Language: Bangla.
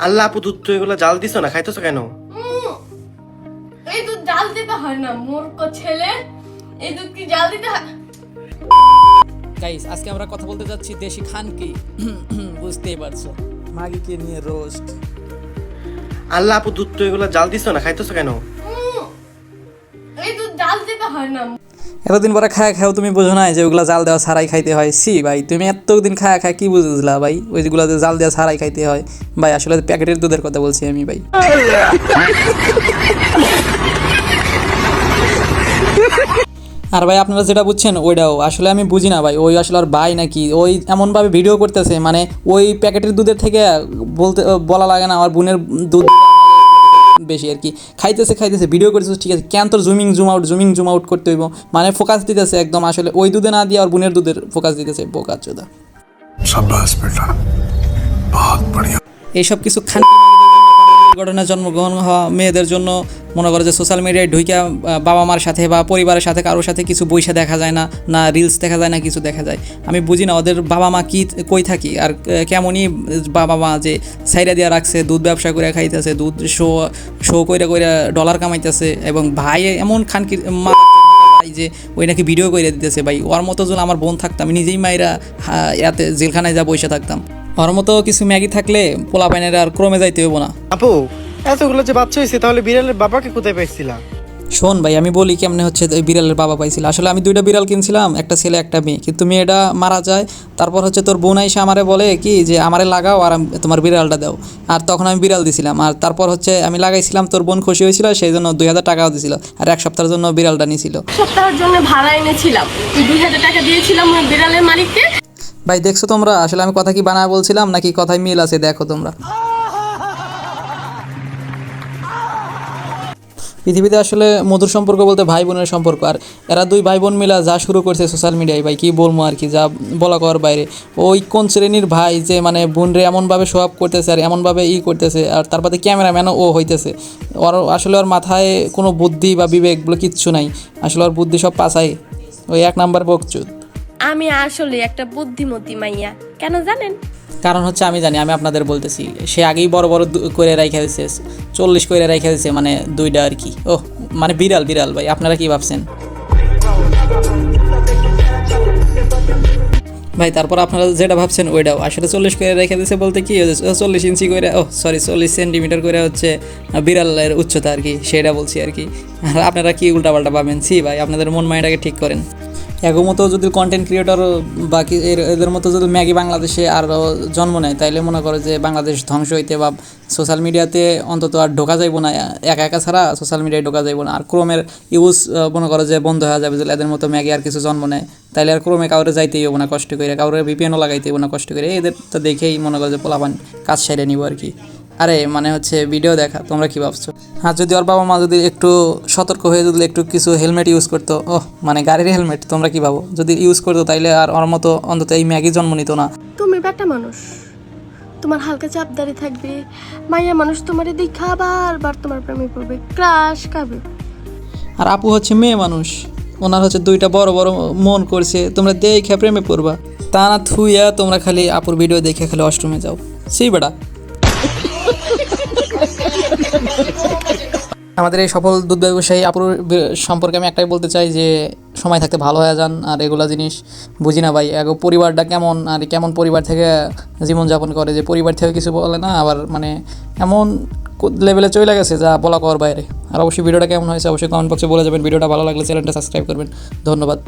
আল্লাহ আপু দুধ তো এগুলো জাল দিছো না? খাইতেছো কেন? এই দুধ জাল দিতে হয় না মূর্খ ছেলে। এই দুধ কি জাল দিতে হয়? গাইস আজকে আমরা কথা বলতে যাচ্ছি দেশি খান কি? বুঝতেই পারছ। মাগিকে নিয়ে রোস্ট? আল্লাহ আপু দুধ তো এগুলো জাল দিছো না? খাইতেছো কেন? এই দুধ জাল দিতে হয় না এতদিন পরে খায়া খাও তুমি বুঝো না যে ওগুলা জাল দেওয়া ছাড়াই খাইতে হয়। সি ভাই, তুমি এতদিন খায়া খায় কি বুঝলা ভাই? ওই যেগুলো জাল দেওয়া ছাড়াই খাইতে হয়। ভাই, আসলে প্যাকেটের দুধের কথা বলছি আমি ভাই। আর ভাই, আপনারা যেটা বুঝছেন ওইটাও। আসলে আমি বুঝি না ভাই, ওই আসলে আর ভাই নাকি? ওই এমনভাবে ভিডিও করতেছে মানে ওই প্যাকেটের দুধের থেকে বলতে, বলা লাগে না, আমার বোনের দুধ বেশি আর কি। খাইতেছে খাইতেছে ভিডিও করতেছে ঠিক আছে। কেন তোর zooming zoom out zooming zoom out করতে হইব? মানে ফোকাস দিতেছে একদম আসলে ওই দুধে না দিয়ে আর বোনের দুধের ফোকাস দিতেছে বোকা চোদা। এইসব কিছু খান ঘটনায় জন্মগ্রহণ হওয়া মেয়েদের জন্য মনে করো যে সোশ্যাল মিডিয়ায় ঢুইকা বাবা মার সাথে বা পরিবারের সাথে কারোর সাথে কিছু বৈশা দেখা যায় না না রিলস দেখা যায় না কিছু দেখা যায়। আমি বুঝি না ওদের বাবা মা কী কই থাকি আর কেমনই বাবা মা যে সাইডা দিয়া রাখছে দুধ ব্যবসা করে খাইতেছে দুধ শো শো কইরা কইরা ডলার কামাইতেছে এবং ভাই এমন খানকি মা, ভাই যে ওই নাকি ভিডিও করে দিতেছে, ভাই, ওর মতো যেন আমার বোন থাকতাম নিজেই মায়েরা ইয়াতে জেলখানায় যা বসে থাকতাম। ওর মতো কিছু ম্যাগি থাকলে পোলা পাইনের আর ক্রমে যাইতে হইব না। আপু, এতগুলো যে বাচ্চা হয়েছে তাহলে বিড়ালের বাবাকে কোথায় পাইছিলা? শোন ভাই আমি বলি কেমনে হচ্ছে ওই বিড়ালের বাবা পাইছিল। আসলে আমি দুইটা বিড়াল কিনছিলাম একটা ছেলে একটা মেয়ে। কিন্তু মেয়েটা মারা যায় তারপর হচ্ছে তোর বোন এসে আমারে বলে কি যে আমারে লাগাও আর তোমার বিড়ালটা দাও। আর তখন আমি বিড়াল দিছিলাম। আর তারপর হচ্ছে আমি লাগাইছিলাম তোর বোন খুশি হয়েছিল সেই জন্য দুই হাজার টাকাও দিছিল আর এক সপ্তাহের জন্য বিড়ালটা নিছিল। সপ্তাহের জন্য ভাড়া এনেছিলাম। দুই হাজার টাকা দিয়েছিলাম ওই বিড়ালের মালিককে। ভাই দেখছ তোমরা? আসলে আমি কথা কি বানায় বলছিলাম নাকি কথায় মিল আছে দেখো তোমরা। পৃথিবীতে আসলে মধুর সম্পর্ক বলতে ভাই বোনের সম্পর্ক। আর এরা দুই ভাই বোন মিলা যা শুরু করছে সোশ্যাল মিডিয়ায় ভাই, কি বলব আর কি, যা বলা কর বাইরে। ওই কোন শ্রেণির ভাই যে মানে বোনরে এমনভাবে শো আপ করতেছে আর এমনভাবে ই করতেছে আর তার ক্যামেরাম্যানও ও হইতেছে। ওর, আসলে ওর মাথায় কোনো বুদ্ধি বা বিবেক বলে কিচ্ছু নাই। আসলে ওর বুদ্ধি সব পাছাই ওই এক নাম্বার বকচুদ। আমি আসলে একটা বুদ্ধিমতী মাইয়া, কেন জানেন? কারণ হচ্ছে আমি জানি, আমি আপনাদের বলতেছি, সে আগেই বড় বড় করে রাইখা দিছে, চল্লিশ করে রাইখা দিছে মানে দুইটা আর কি। ও মানে বিড়াল বিড়াল ভাই, আপনারা কি ভাবছেন? ভাই, তারপর আপনারা যেটা ভাবছেন ওইটাও। আসলে চল্লিশ করে রেখে দিছে বলতে কি চল্লিশ ইঞ্চি করে ও সরি চল্লিশ সেন্টিমিটার করে হচ্ছে বিড়ালের উচ্চতা আর কি, সেটা বলছি আর কি। আপনারা কি উল্টাপাল্টা পাবেন সি ভাই, আপনাদের মন মাইন্ডটাকে ঠিক করেন। এগো মতো যদি কন্টেন্ট ক্রিয়েটর বাকি এদের মতো যদি ম্যাগি বাংলাদেশে আরও জন্ম নেয়, তাইলে মনে করে যে বাংলাদেশ ধ্বংস হইতে বা সোশ্যাল মিডিয়াতে অন্তত আর ঢোকা যাইব না। একা একা ছাড়া সোশ্যাল মিডিয়ায় ঢোকা যাইব না। আর ক্রোমের ইউজ মনে করে যে বন্ধ হয়ে যাবে, যদি এদের মতো ম্যাগি আর কিছু জন্ম নেয়, তাইলে আর ক্রমে কাউরে যাইতেই হব না, কষ্ট করে। কাউরে ভিপিএনও লাগাইতে হব না, কষ্ট করে। এদের তো দেখেই মনে করে যে পোলাপান কাজ সাইডে নিব আর কি। আরে মানে হচ্ছে ভিডিও দেখা তোমরা কি ভাবছ? হ্যাঁ যদি ওর বাবা মা যদি একটু সতর্ক হয়ে যদি একটু কিছু হেলমেট ইউজ করতো ও মানে গাড়ির হেলমেট তোমরা কি ভাবো? যদি ইউজ করতো তাইলে আর ওর মতো অন্তত এই ম্যাগি জন্ম নিত না। তুমি বেটা মানুষ। তোমার হালকা চাপদারি থাকবে। মাইয়া মানুষ তোমার দেখা বারবার তোমার প্রেমে পড়বে। ক্রাশ খাবে। আর আপু হচ্ছে মেয়ে মানুষ। ওনার হচ্ছে দুইটা বড় বড় মন করছে। তোমরা দেখে প্রেমে পড়বা। তা না থুইয়া তোমরা খালি আপুর ভিডিও দেখে খালি অষ্টমে যাও। সেই বেটা। আমাদের এই সফল দুধ ব্যবসায়ী আপুর সম্পর্কে আমি একটাই বলতে চাই যে, সময় থাকতে ভালো হয়ে যান আর এগুলা জিনিস বুঝি না ভাই। এগো পরিবারটা কেমন আর কেমন পরিবার থেকে জীবনযাপন করে যে পরিবার থেকে কিছু বলে না, আবার মানে এমন লেভেলে চলে গেছে যা বলা কর বাইরে। আর অবশ্যই ভিডিওটা কেমন হয়েছে অবশ্যই কমেন্ট বক্সে বলে যাবেন। ভিডিওটা ভালো লাগলে চ্যানেলটা সাবস্ক্রাইব করবেন। ধন্যবাদ।